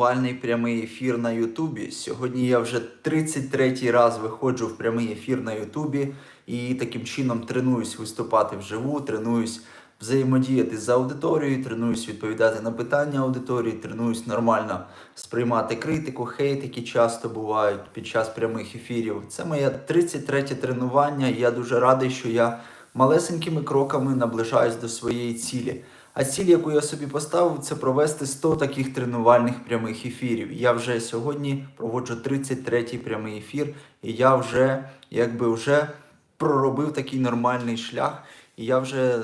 Вальний прямий ефір на Ютубі. Сьогодні я вже 33-й раз виходжу в прямий ефір на Ютубі і таким чином тренуюсь виступати вживу, тренуюсь взаємодіяти з аудиторією, тренуюсь відповідати на питання аудиторії, тренуюсь нормально сприймати критику, хейт, які часто бувають під час прямих ефірів. Це моє 33 тренування, і я дуже радий, що я малесенькими кроками наближаюсь до своєї цілі. А ціль, яку я собі поставив, це провести 100 таких тренувальних прямих ефірів. Я вже сьогодні проводжу 33-й прямий ефір, і я вже якби вже проробив такий нормальний шлях, і я вже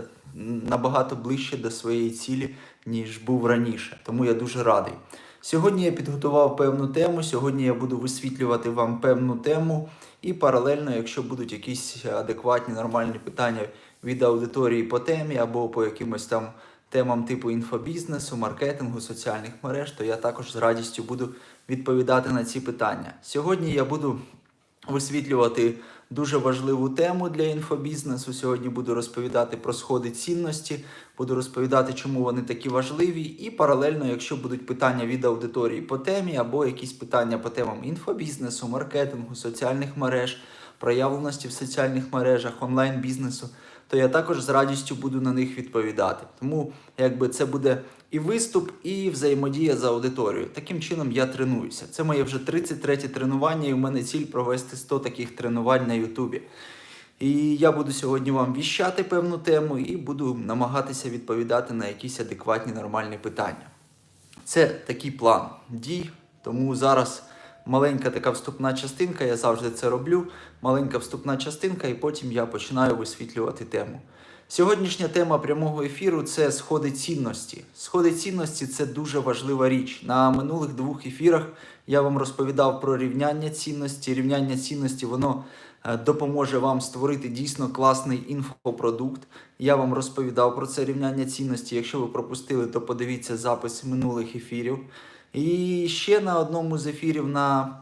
набагато ближче до своєї цілі, ніж був раніше. Тому я дуже радий. Сьогодні я підготував певну тему. Сьогодні я буду висвітлювати вам певну тему, і паралельно, якщо будуть якісь адекватні нормальні питання від аудиторії по темі або по якимось там темам типу інфобізнесу, маркетингу, соціальних мереж, то я також з радістю буду відповідати на ці питання. Сьогодні я буду висвітлювати дуже важливу тему для інфобізнесу. Сьогодні буду розповідати про сходи цінності, буду розповідати, чому вони такі важливі. І паралельно, якщо будуть питання від аудиторії по темі, або якісь питання по темам інфобізнесу, маркетингу, соціальних мереж, проявленості в соціальних мережах, онлайн-бізнесу, то я також з радістю буду на них відповідати. Тому якби це буде і виступ, і взаємодія з аудиторією. Таким чином я тренуюся. Це моє вже 33 тренування, і в мене ціль провести 100 таких тренувань на Ютубі. І я буду сьогодні вам віщати певну тему і буду намагатися відповідати на якісь адекватні нормальні питання. Це такий план дій, тому зараз маленька така вступна частинка, я завжди це роблю. Маленька вступна частинка, і потім я починаю висвітлювати тему. Сьогоднішня тема прямого ефіру це сходи цінності. Сходи цінності це дуже важлива річ. На минулих двох ефірах я вам розповідав про рівняння цінності. Рівняння цінності воно е, допоможе вам створити дійсно класний інфопродукт. Я вам розповідав про це рівняння цінності. Якщо ви пропустили, то подивіться запис минулих ефірів. І ще на одному з ефірів на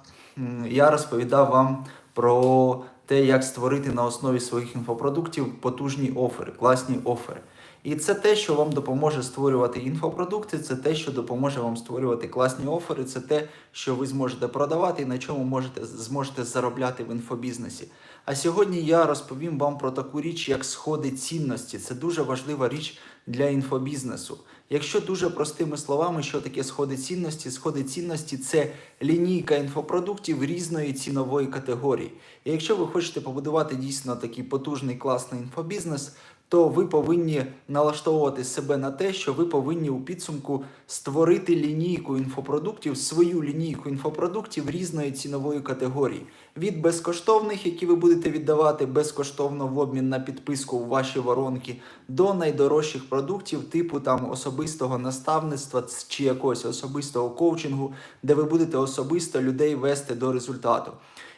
я розповідав вам про те, як створити на основі своїх інфопродуктів потужні офери, класні офери. І це те, що вам допоможе створювати інфопродукти, це те, що допоможе вам створювати класні офери, це те, що ви зможете продавати і на чому можете, зможете заробляти в інфобізнесі. А сьогодні я розповім вам про таку річ, як сходи цінності. Це дуже важлива річ для інфобізнесу. Якщо дуже простими словами, що таке сходи цінності? Сходи цінності це лінійка інфопродуктів різної цінової категорії. І якщо ви хочете побудувати дійсно такий потужний класний інфобізнес, то ви повинні налаштовувати себе на те, що ви повинні у підсумку створити лінійку інфопродуктів, свою лінійку інфопродуктів різної цінової категорії. Від безкоштовних, які ви будете віддавати безкоштовно в обмін на підписку в ваші воронки, до найдорожчих продуктів, типу там особистого наставництва чи якогось особистого коучингу, де ви будете особисто людей вести до результату.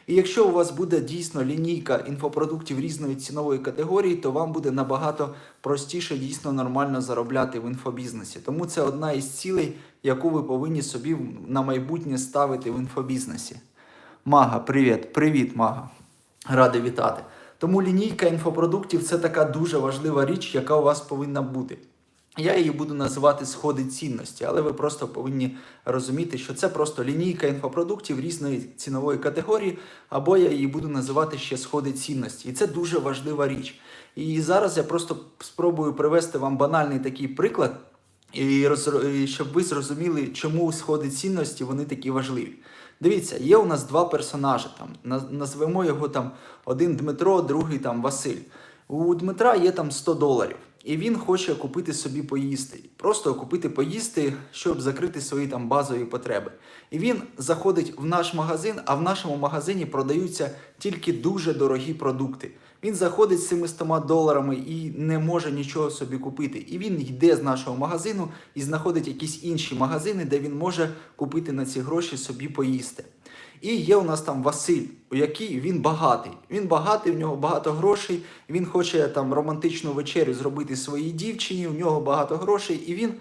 І якщо у вас буде дійсно лінійка інфопродуктів різної цінової категорії, то вам буде набагато простіше дійсно нормально заробляти в інфобізнесі. Тому це одна із цілей, яку ви повинні собі на майбутнє ставити в інфобізнесі. Мага, привіт, привіт, Мага. Радий вітати. Тому лінійка інфопродуктів це така дуже важлива річ, яка у вас повинна бути. Я її буду називати сходи цінності, але ви просто повинні розуміти, що це просто лінійка інфопродуктів різної цінової категорії, або я її буду називати ще сходи цінності. І це дуже важлива річ. І зараз я просто спробую привести вам банальний такий приклад, і щоб ви зрозуміли, чому сходи цінності вони такі важливі. Дивіться, є у нас два персонажі. Там назвемо його там один Дмитро, другий там Василь. У Дмитра є там 100 доларів, і він хоче купити собі поїсти. Просто купити поїсти, щоб закрити свої там базові потреби. І він заходить в наш магазин, а в нашому магазині продаються тільки дуже дорогі продукти. Він заходить з цими 100 доларами і не може нічого собі купити. І він йде з нашого магазину і знаходить якісь інші магазини, де він може купити на ці гроші собі поїсти. І є у нас там Василь, у який він багатий. Він багатий, у нього багато грошей. Він хоче там романтичну вечерю зробити своїй дівчині. У нього багато грошей, і він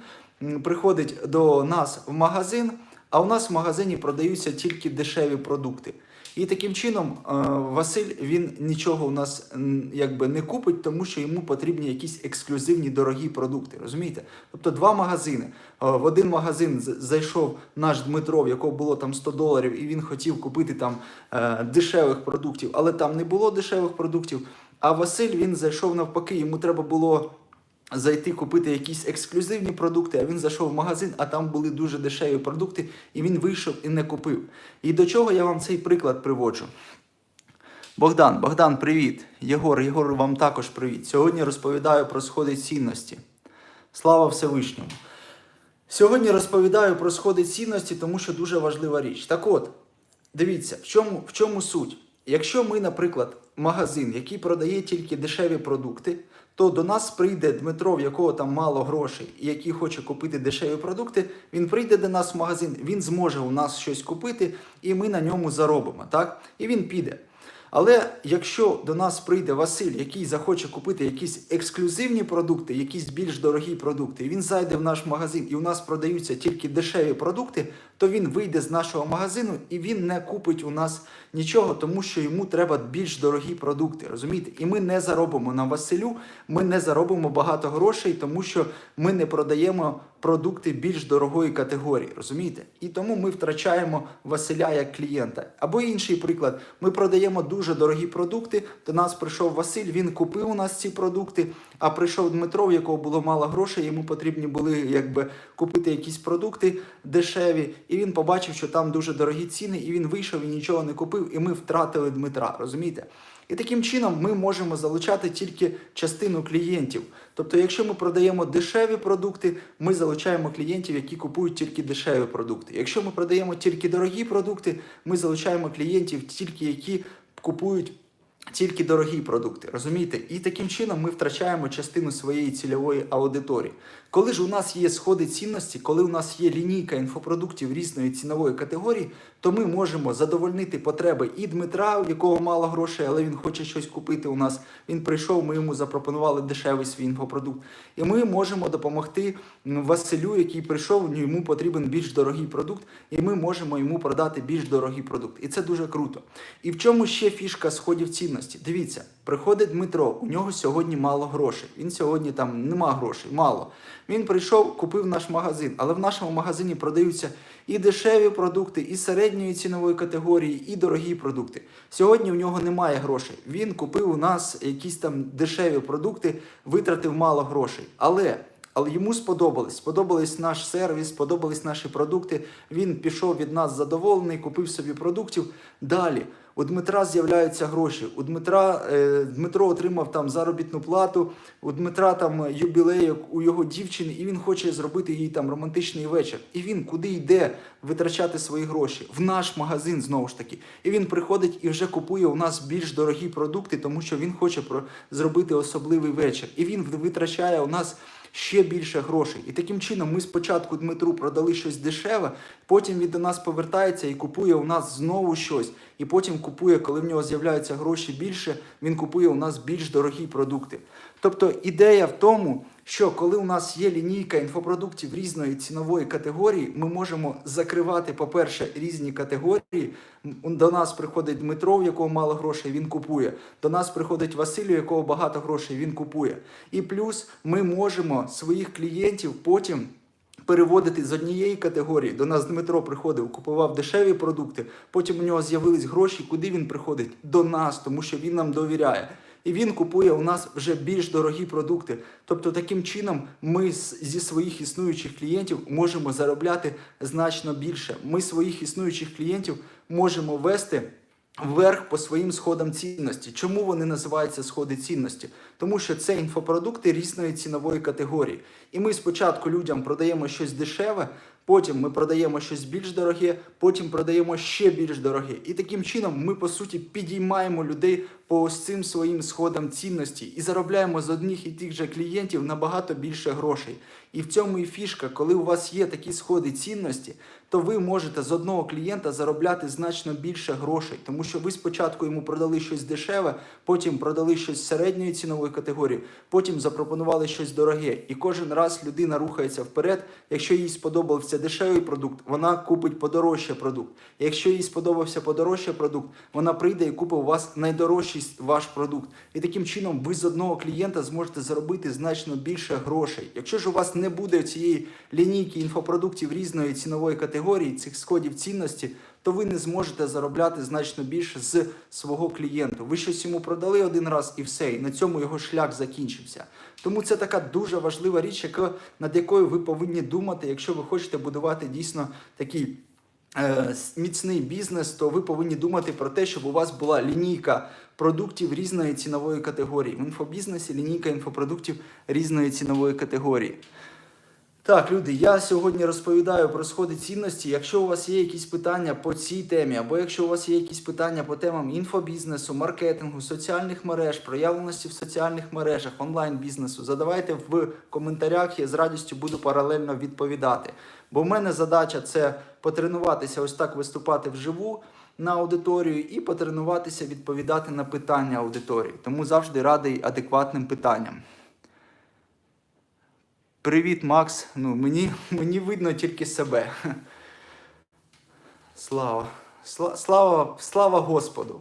приходить до нас в магазин. а у нас в магазині продаються тільки дешеві продукти. І таким чином е, Василь він нічого у нас якби не купить, тому що йому потрібні якісь ексклюзивні дорогі продукти. Розумієте? Тобто два магазини. Е, В один магазин зайшов наш Дмитро, в якого було там 100 доларів, і він хотів купити там е, дешевих продуктів, але там не було дешевих продуктів. А Василь він зайшов навпаки, йому треба було зайти купити якісь ексклюзивні продукти, а він зайшов в магазин, а там були дуже дешеві продукти, і він вийшов і не купив. І до чого я вам цей приклад приводжу? Богдан, Богдан, привіт. Єгор, Єгор, вам також привіт. Сьогодні розповідаю про сходи цінності. Слава Всевишньому. Сьогодні розповідаю про сходи цінності, тому що дуже важлива річ. Так от, дивіться, в чому, в чому суть? Якщо ми, наприклад, магазин, який продає тільки дешеві продукти, то до нас прийде Дмитро, в якого там мало грошей, і який хоче купити дешеві продукти, він прийде до нас в магазин, він зможе у нас щось купити, і ми на ньому заробимо. Так? І він піде. Але якщо до нас прийде Василь, який захоче купити якісь ексклюзивні продукти, якісь більш дорогі продукти, і він зайде в наш магазин, і у нас продаються тільки дешеві продукти, то він вийде з нашого магазину і він не купить у нас нічого, тому що йому треба більш дорогі продукти. Розумієте? І ми не заробимо на Василю, ми не заробимо багато грошей, тому що ми не продаємо продукти більш дорогої категорії. Розумієте? І тому ми втрачаємо Василя як клієнта. Або інший приклад: ми продаємо дуже дорогі продукти. До нас прийшов Василь, він купив у нас ці продукти. А прийшов Дмитро, в якого було мало грошей, йому потрібні були якби купити якісь продукти дешеві, і він побачив, що там дуже дорогі ціни, і він вийшов і нічого не купив, і ми втратили Дмитра. Розумієте? І таким чином ми можемо залучати тільки частину клієнтів. Тобто, якщо ми продаємо дешеві продукти, ми залучаємо клієнтів, які купують тільки дешеві продукти. Якщо ми продаємо тільки дорогі продукти, ми залучаємо клієнтів тільки які купують. Тільки дорогі продукти, розумієте? І таким чином ми втрачаємо частину своєї цільової аудиторії. Коли ж у нас є сходи цінності, коли у нас є лінійка інфопродуктів різної цінової категорії, то ми можемо задовольнити потреби і Дмитра, у якого мало грошей, але він хоче щось купити у нас. Він прийшов, ми йому запропонували дешевий свій інфопродукт. І ми можемо допомогти Василю, який прийшов, йому потрібен більш дорогий продукт, і ми можемо йому продати більш дорогий продукт. І це дуже круто. І в чому ще фішка сходів цінності? Дивіться, приходить Дмитро, у нього сьогодні мало грошей. Він сьогодні там нема грошей, мало. Він прийшов, купив наш магазин, але в нашому магазині продаються і дешеві продукти, і середньої цінової категорії, і дорогі продукти. Сьогодні в нього немає грошей. Він купив у нас якісь там дешеві продукти, витратив мало грошей. Але але йому сподобалось. Сподобались наш сервіс, сподобались наші продукти. Він пішов від нас задоволений, купив собі продуктів. Далі у Дмитра з'являються гроші. У Дмитра е, Дмитро отримав там заробітну плату. У Дмитра там юбілей у його дівчини, і він хоче зробити їй там романтичний вечір. І він куди йде витрачати свої гроші? В наш магазин знову ж таки. І він приходить і вже купує у нас більш дорогі продукти, тому що він хоче про зробити особливий вечір. І він витрачає у нас ще більше грошей. І таким чином ми спочатку Дмитру продали щось дешеве, потім він до нас повертається і купує у нас знову щось. І потім купує, коли в нього з'являються гроші більше, він купує у нас більш дорогі продукти. Тобто ідея в тому, що коли у нас є лінійка інфопродуктів різної цінової категорії, ми можемо закривати, по-перше, різні категорії. До нас приходить Дмитро, у якого мало грошей, він купує. До нас приходить Василь, у якого багато грошей, він купує. І плюс ми можемо своїх клієнтів потім. Переводити з однієї категорії. До нас Дмитро приходив, купував дешеві продукти. Потім у нього з'явились гроші. Куди він приходить? До нас, тому що він нам довіряє. І він купує у нас вже більш дорогі продукти. Тобто, таким чином, ми зі своїх існуючих клієнтів можемо заробляти значно більше. Ми своїх існуючих клієнтів можемо вести вверх по своїм сходам цінності. Чому вони називаються сходи цінності? Тому що це інфопродукти різної цінової категорії. І ми спочатку людям продаємо щось дешеве, потім ми продаємо щось більш дороге, потім продаємо ще більш дороге. І таким чином ми по суті підіймаємо людей по ось цим своїм сходам цінності і заробляємо з одних і тих же клієнтів набагато більше грошей. І в цьому і фішка, коли у вас є такі сходи цінності, то ви можете з одного клієнта заробляти значно більше грошей, тому що ви спочатку йому продали щось дешеве, потім продали щось середньої цінової категорії, потім запропонували щось дороге. І кожен раз людина рухається вперед. Якщо їй сподобався дешевий продукт, вона купить подорожче продукт. Якщо їй сподобався подорожче продукт, вона прийде і купить у вас найдорожчий ваш продукт. І таким чином ви з одного клієнта зможете заробити значно більше грошей. Якщо ж у вас не буде цієї лінійки інфопродуктів різної цінової категорії, цих скодів цінності, то ви не зможете заробляти значно більше з свого клієнту. Ви щось йому продали один раз і все, і на цьому його шлях закінчився. Тому це така дуже важлива річ, яка, над якою ви повинні думати, якщо ви хочете будувати дійсно такий е, міцний бізнес, то ви повинні думати про те, щоб у вас була лінійка продуктів різної цінової категорії. В інфобізнесі лінійка інфопродуктів різної цінової категорії. Так, люди, я сьогодні розповідаю про сходи цінності. Якщо у вас є якісь питання по цій темі, або якщо у вас є якісь питання по темам інфобізнесу, маркетингу, соціальних мереж, проявленості в соціальних мережах, онлайн-бізнесу, задавайте в коментарях, я з радістю буду паралельно відповідати. Бо в мене задача це потренуватися ось так виступати вживу на аудиторію і потренуватися відповідати на питання аудиторії. Тому завжди радий адекватним питанням. Привіт, Макс. Ну, мені, мені видно тільки себе. Слава. Слава, слава Господу.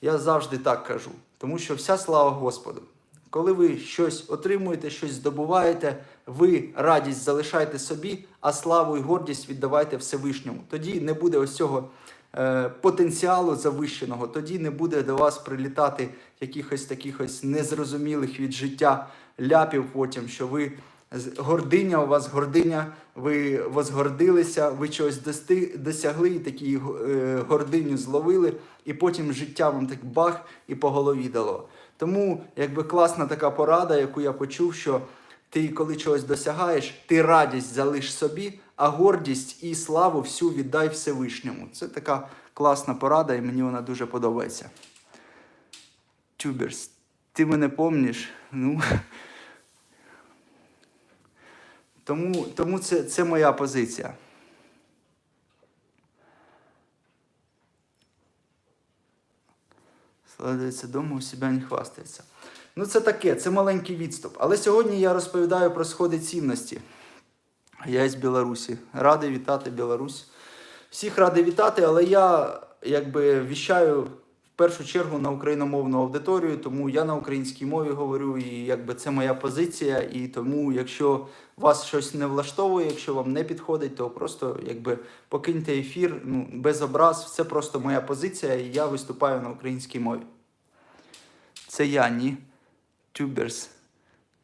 Я завжди так кажу. Тому що вся слава Господу. Коли ви щось отримуєте, щось здобуваєте, ви радість залишайте собі, а славу і гордість віддавайте Всевишньому. Тоді не буде ось цього е, потенціалу завищеного, тоді не буде до вас прилітати якихось таких ось незрозумілих від життя ляпів потім, що ви гординя у вас гординя, ви возгордилися, ви чогось досягли, і такі е, гординю зловили, і потім життя вам так бах і по голові дало. Тому якби класна така порада, яку я почув, що ти, коли чогось досягаєш, ти радість залиш собі, а гордість і славу всю віддай Всевишньому. Це така класна порада, і мені вона дуже подобається. Тюберс, ти мене помніш? Ну. Тому, тому це, це моя позиція. Складається дома, у себе не хвастається. Ну, це таке, це маленький відступ. Але сьогодні я розповідаю про сходи цінності. Я із Білорусі. Радий вітати Білорусь. Всіх радий вітати, але я якби віщаю першу чергу на україномовну аудиторію, тому я на українській мові говорю, і якби це моя позиція. І тому, якщо вас щось не влаштовує, якщо вам не підходить, то просто якби покиньте ефір. Ну, без образ, це просто моя позиція, і я виступаю на українській мові. Це я, ні. Тюберс.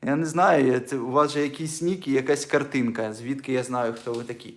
Я не знаю, у вас же нік і якась картинка, звідки я знаю, хто ви такі.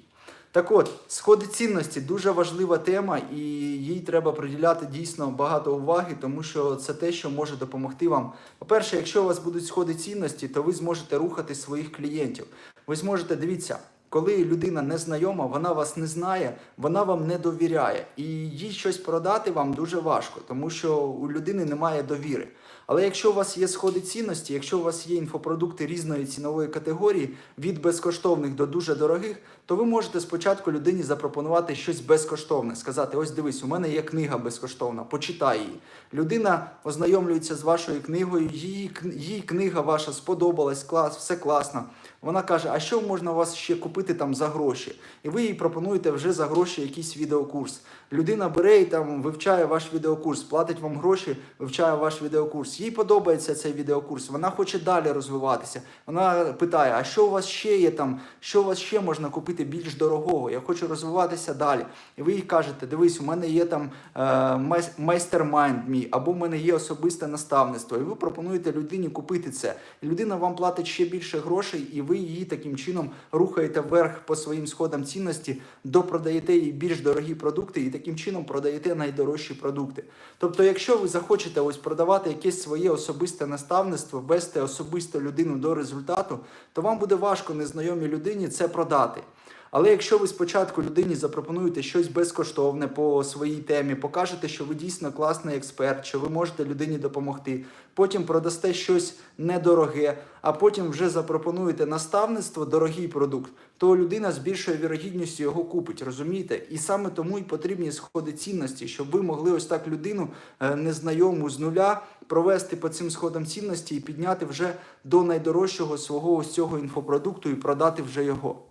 Так от, сходи цінності дуже важлива тема, і їй треба приділяти дійсно багато уваги, тому що це те, що може допомогти вам. По-перше, якщо у вас будуть сходи цінності, то ви зможете рухати своїх клієнтів. Ви зможете, дивіться, коли людина незнайома, вона вас не знає, вона вам не довіряє. І їй щось продати вам дуже важко, тому що у людини немає довіри. Але якщо у вас є сходи цінності, якщо у вас є інфопродукти різної цінової категорії, від безкоштовних до дуже дорогих, то ви можете спочатку людині запропонувати щось безкоштовне, сказати: ось дивись, у мене є книга безкоштовна, почитай її. Людина ознайомлюється з вашою книгою, її, її книга ваша сподобалась, клас, все класно. Вона каже: А що можна у вас ще купити там за гроші? І ви їй пропонуєте вже за гроші якийсь відеокурс. Людина бере і там вивчає ваш відеокурс, платить вам гроші, вивчає ваш відеокурс. Їй подобається цей відеокурс, вона хоче далі розвиватися. Вона питає: а що у вас ще є там? Що у вас ще можна купити більш дорогого? Я хочу розвиватися далі. І ви їй кажете: дивись, у мене є там е, майстер-майнд мій, або в мене є особисте наставництво. І ви пропонуєте людині купити це. І людина вам платить ще більше грошей, і ви її таким чином рухаєте вверх по своїм сходам цінності, допродаєте їй більш дорогі продукти і таким чином продаєте найдорожчі продукти. Тобто, якщо ви захочете ось продавати якесь своє особисте наставництво, вести особисто людину до результату, то вам буде важко незнайомій людині це продати. Але якщо ви спочатку людині запропонуєте щось безкоштовне по своїй темі, покажете, що ви дійсно класний експерт, що ви можете людині допомогти, потім продасте щось недороге, а потім вже запропонуєте наставництво, дорогий продукт, то людина з більшою вірогідністю його купить, розумієте? І саме тому і потрібні сходи цінності, щоб ви могли ось так людину е, незнайому з нуля провести по цим сходам цінності і підняти вже до найдорожчого свого ось цього інфопродукту і продати вже його.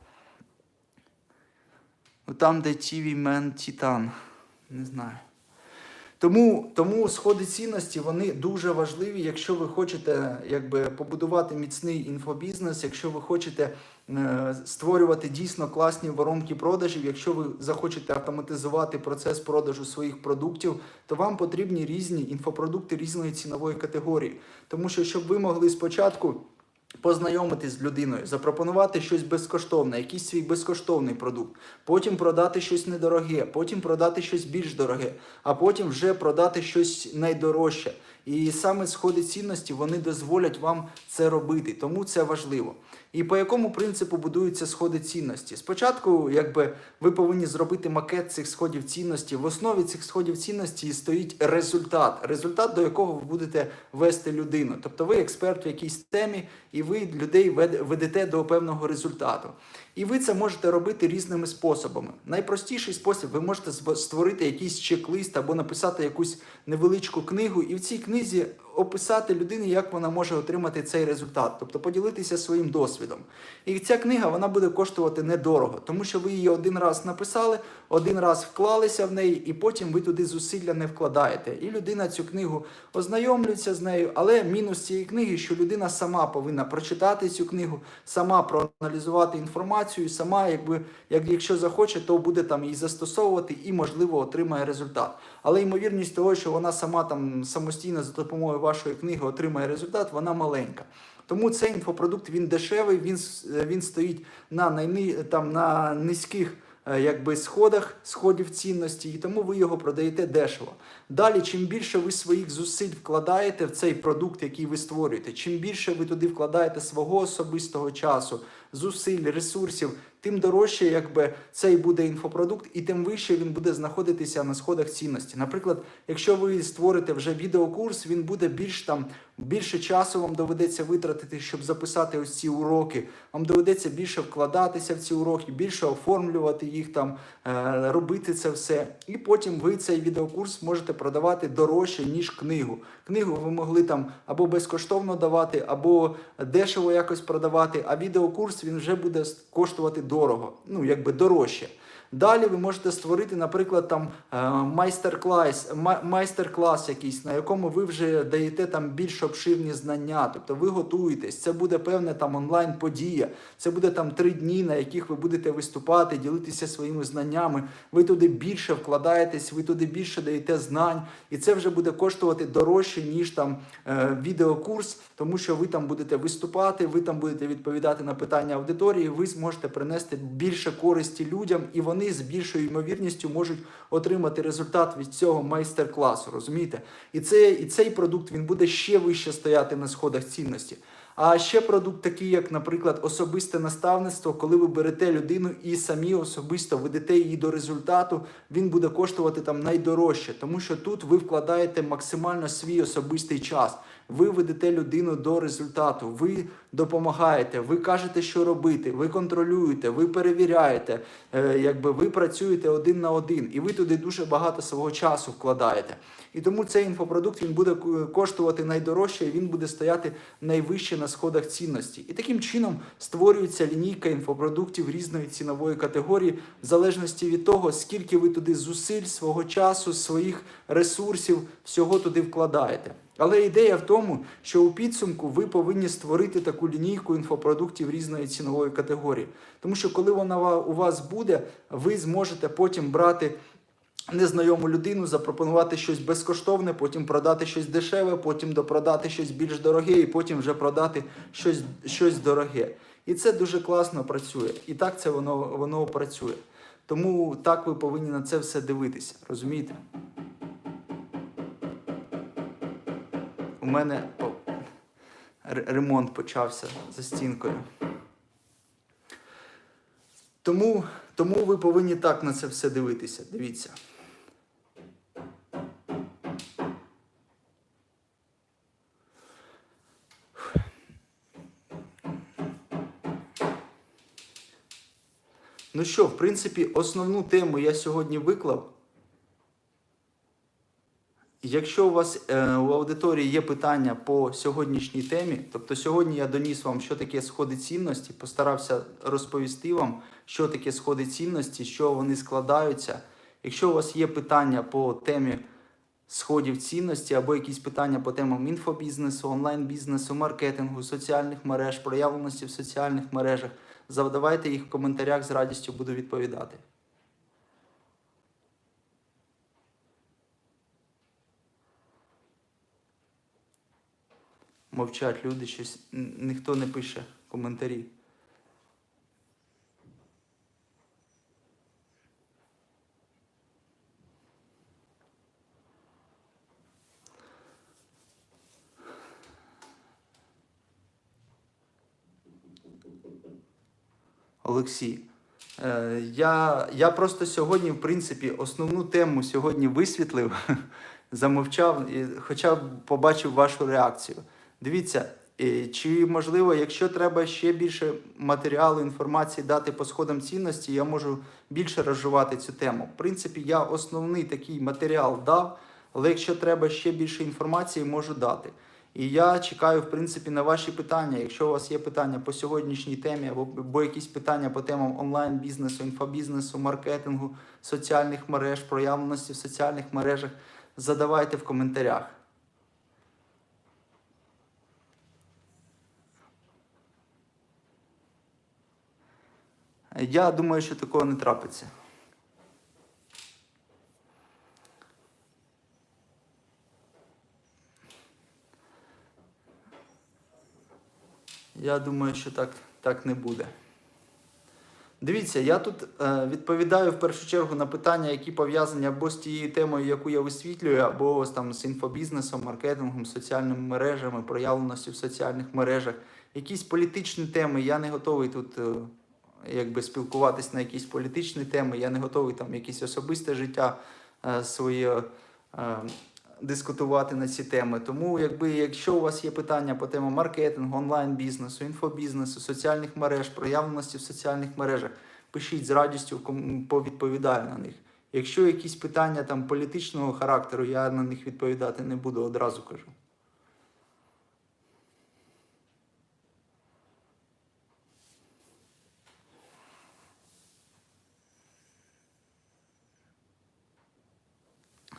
Там, де TV Man Titan. Не знаю. Тому, тому сходи цінності вони дуже важливі, якщо ви хочете якби, побудувати міцний інфобізнес, якщо ви хочете е, створювати дійсно класні воронки продажів, якщо ви захочете автоматизувати процес продажу своїх продуктів, то вам потрібні різні інфопродукти різної цінової категорії. Тому що, щоб ви могли спочатку познайомитись з людиною, запропонувати щось безкоштовне, якийсь свій безкоштовний продукт, потім продати щось недороге, потім продати щось більш дороге, а потім вже продати щось найдорожче. І саме сходи цінності вони дозволять вам це робити, тому це важливо. І по якому принципу будуються сходи цінності? Спочатку, якби ви повинні зробити макет цих сходів цінності. В основі цих сходів цінності стоїть результат, результат, до якого ви будете вести людину. Тобто ви експерт в якійсь темі, і ви людей ведете до певного результату. І ви це можете робити різними способами. Найпростіший спосіб ви можете створити якийсь чек-лист або написати якусь невеличку книгу, і в цій книзі описати людині, як вона може отримати цей результат, тобто поділитися своїм досвідом. І ця книга вона буде коштувати недорого, тому що ви її один раз написали, один раз вклалися в неї, і потім ви туди зусилля не вкладаєте. І людина цю книгу ознайомлюється з нею. Але мінус цієї книги, що людина сама повинна прочитати цю книгу, сама проаналізувати інформацію, сама, якби як якщо захоче, то буде там її застосовувати і можливо отримає результат. Але ймовірність того, що вона сама там самостійно за допомогою вашої книги отримає результат, вона маленька. Тому цей інфопродукт він дешевий, він, він стоїть на, найни, там, на низьких е, якби, сходах, сходів цінності, і тому ви його продаєте дешево. Далі, чим більше ви своїх зусиль вкладаєте в цей продукт, який ви створюєте, чим більше ви туди вкладаєте свого особистого часу, зусиль, ресурсів, тим дорожче якби, цей буде інфопродукт, і тим вище він буде знаходитися на сходах цінності. Наприклад, якщо ви створите вже відеокурс, він буде більш там більше часу вам доведеться витратити, щоб записати ось ці уроки. Вам доведеться більше вкладатися в ці уроки, більше оформлювати їх там, е, робити це все. І потім ви цей відеокурс можете продавати дорожче, ніж книгу. Книгу ви могли там або безкоштовно давати, або дешево якось продавати, а відеокурс він вже буде коштувати дорого, ну якби дорожче. Далі ви можете створити, наприклад, там е, майстер-клас, майстер-клас якийсь, на якому ви вже даєте там більш обширні знання. Тобто ви готуєтесь, це буде певна там онлайн-подія, це буде там три дні, на яких ви будете виступати, ділитися своїми знаннями. Ви туди більше вкладаєтесь, ви туди більше даєте знань, і це вже буде коштувати дорожче, ніж там е, відеокурс, тому що ви там будете виступати, ви там будете відповідати на питання аудиторії, ви зможете принести більше користі людям, і вони з більшою ймовірністю можуть отримати результат від цього майстер-класу. Розумієте? І, це, і цей продукт він буде ще вище стояти на сходах цінності. А ще продукт такий, як, наприклад, особисте наставництво, коли ви берете людину і самі особисто ведете її до результату, він буде коштувати там найдорожче, тому що тут ви вкладаєте максимально свій особистий час. Ви ведете людину до результату, ви допомагаєте, ви кажете, що робити, ви контролюєте, ви перевіряєте, е, якби ви працюєте один на один, і ви туди дуже багато свого часу вкладаєте. І тому цей інфопродукт він буде коштувати найдорожче, і він буде стояти найвище на сходах цінності. І таким чином створюється лінійка інфопродуктів різної цінової категорії, в залежності від того, скільки ви туди зусиль, свого часу, своїх ресурсів, всього туди вкладаєте. Але ідея в тому, що у підсумку ви повинні створити таку лінійку інфопродуктів різної цінової категорії. Тому що коли вона у вас буде, ви зможете потім брати незнайому людину, запропонувати щось безкоштовне, потім продати щось дешеве, потім допродати щось більш дороге, і потім вже продати щось, щось дороге. І це дуже класно працює. І так це воно, воно працює. Тому так ви повинні на це все дивитися. Розумієте? У мене ремонт почався за стінкою. Тому, тому ви повинні так на це все дивитися. Дивіться. Ну що, в принципі, основну тему я сьогодні виклав. Якщо у вас е, у аудиторії є питання по сьогоднішній темі, тобто сьогодні я доніс вам, що таке сходи цінності, постарався розповісти вам, що таке сходи цінності, що вони складаються. Якщо у вас є питання по темі сходів цінності або якісь питання по темам інфобізнесу, онлайн-бізнесу, маркетингу, соціальних мереж, проявленості в соціальних мережах, задавайте їх в коментарях, з радістю буду відповідати. Мовчать люди, щось ніхто не пише коментарі. Олексій. Е, я, я просто сьогодні, в принципі, основну тему сьогодні висвітлив, замовчав, і хоча б побачив вашу реакцію. Дивіться, е, чи можливо, якщо треба ще більше матеріалу, інформації дати по сходам цінності, я можу більше розжувати цю тему. В принципі, я основний такий матеріал дав, але якщо треба ще більше інформації, можу дати. І я чекаю, в принципі, на ваші питання. Якщо у вас є питання по сьогоднішній темі, або, або якісь питання по темам онлайн-бізнесу, інфобізнесу, маркетингу, соціальних мереж, проявленості в соціальних мережах, задавайте в коментарях. Я думаю, що такого не трапиться. Я думаю, що так, так не буде. Дивіться, я тут е, відповідаю в першу чергу на питання, які пов'язані або з тією темою, яку я висвітлюю, або там з інфобізнесом, маркетингом, соціальними мережами, проявленістю в соціальних мережах. Якісь політичні теми. Я не готовий тут е, якби спілкуватись на якісь політичні теми. Я не готовий там якесь особисте життя е, своє е, дискутувати на ці теми. Тому, якби, якщо у вас є питання по темам маркетингу, онлайн-бізнесу, інфобізнесу, соціальних мереж, проявленості в соціальних мережах, пишіть з радістю, повідповідаю на них. Якщо якісь питання там політичного характеру, я на них відповідати не буду, одразу кажу.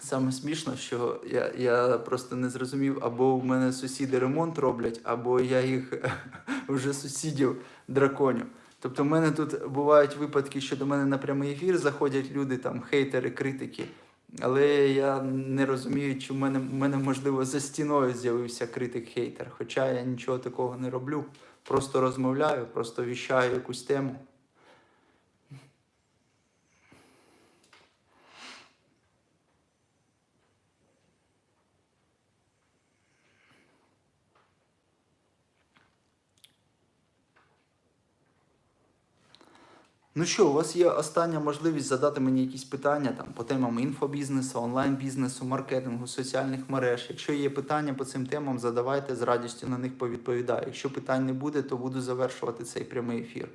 Саме смішно, що я, я просто не зрозумів, або в мене сусіди ремонт роблять, або я їх вже сусідів драконю. Тобто, в мене тут бувають випадки, що до мене на прямий ефір заходять люди, там, хейтери, критики. Але я не розумію, чи в мене, в мене можливо за стіною з'явився критик-хейтер. Хоча я нічого такого не роблю. Просто розмовляю, просто віщаю якусь тему. Ну що, у вас є остання можливість задати мені якісь питання там по темам інфобізнесу, онлайн-бізнесу, маркетингу, соціальних мереж. Якщо є питання по цим темам, задавайте з радістю на них повідповідаю. Якщо питань не буде, то буду завершувати цей прямий ефір.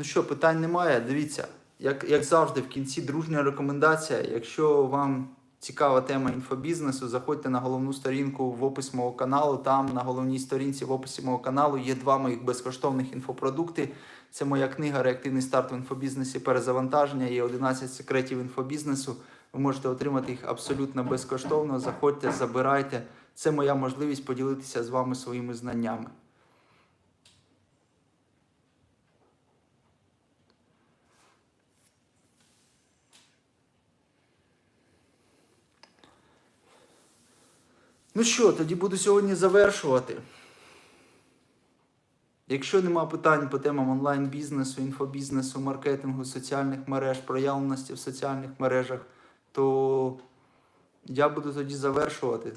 Ну що, питань немає. Дивіться, як, як завжди, в кінці дружня рекомендація. Якщо вам цікава тема інфобізнесу, заходьте на головну сторінку в опис мого каналу. Там на головній сторінці в описі мого каналу є два моїх безкоштовних інфопродукти. Це моя книга Реактивний старт в інфобізнесі перезавантаження і 11 секретів інфобізнесу. Ви можете отримати їх абсолютно безкоштовно. Заходьте, забирайте. Це моя можливість поділитися з вами своїми знаннями. Ну що, тоді буду сьогодні завершувати. Якщо нема питань по темам онлайн-бізнесу, інфобізнесу, маркетингу, соціальних мереж, проявленості в соціальних мережах, то я буду тоді завершувати.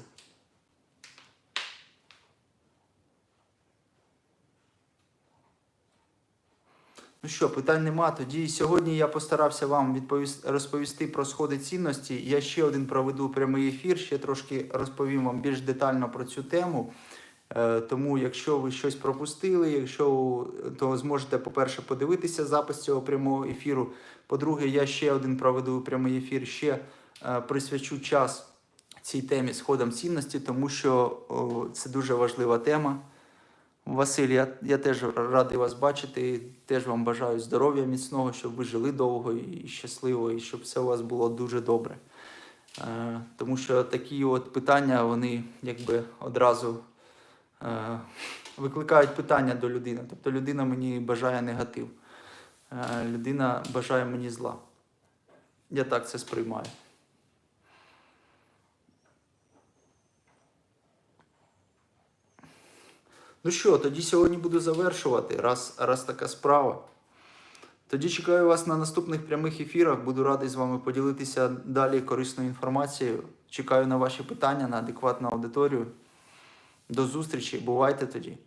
Ну що, питань нема. Тоді сьогодні я постарався вам відповісти, розповісти про сходи цінності. Я ще один проведу прямий ефір, ще трошки розповім вам більш детально про цю тему. Е, Тому, якщо ви щось пропустили, якщо то зможете, по-перше, подивитися запис цього прямого ефіру. По-друге, я ще один проведу прямий ефір, ще е, присвячу час цій темі сходам цінності, тому що це дуже важлива тема. Василь, я, я теж радий вас бачити. Теж вам бажаю здоров'я міцного, щоб ви жили довго і щасливо, і щоб все у вас було дуже добре. Е, тому що такі от питання, вони якби одразу е, викликають питання до людини. Тобто людина мені бажає негатив, е, людина бажає мені зла. Я так це сприймаю. Ну що, тоді сьогодні буду завершувати, раз, раз така справа. Тоді чекаю вас на наступних прямих ефірах. Буду радий з вами поділитися далі корисною інформацією. Чекаю на ваші питання, на адекватну аудиторію. До зустрічі, бувайте тоді.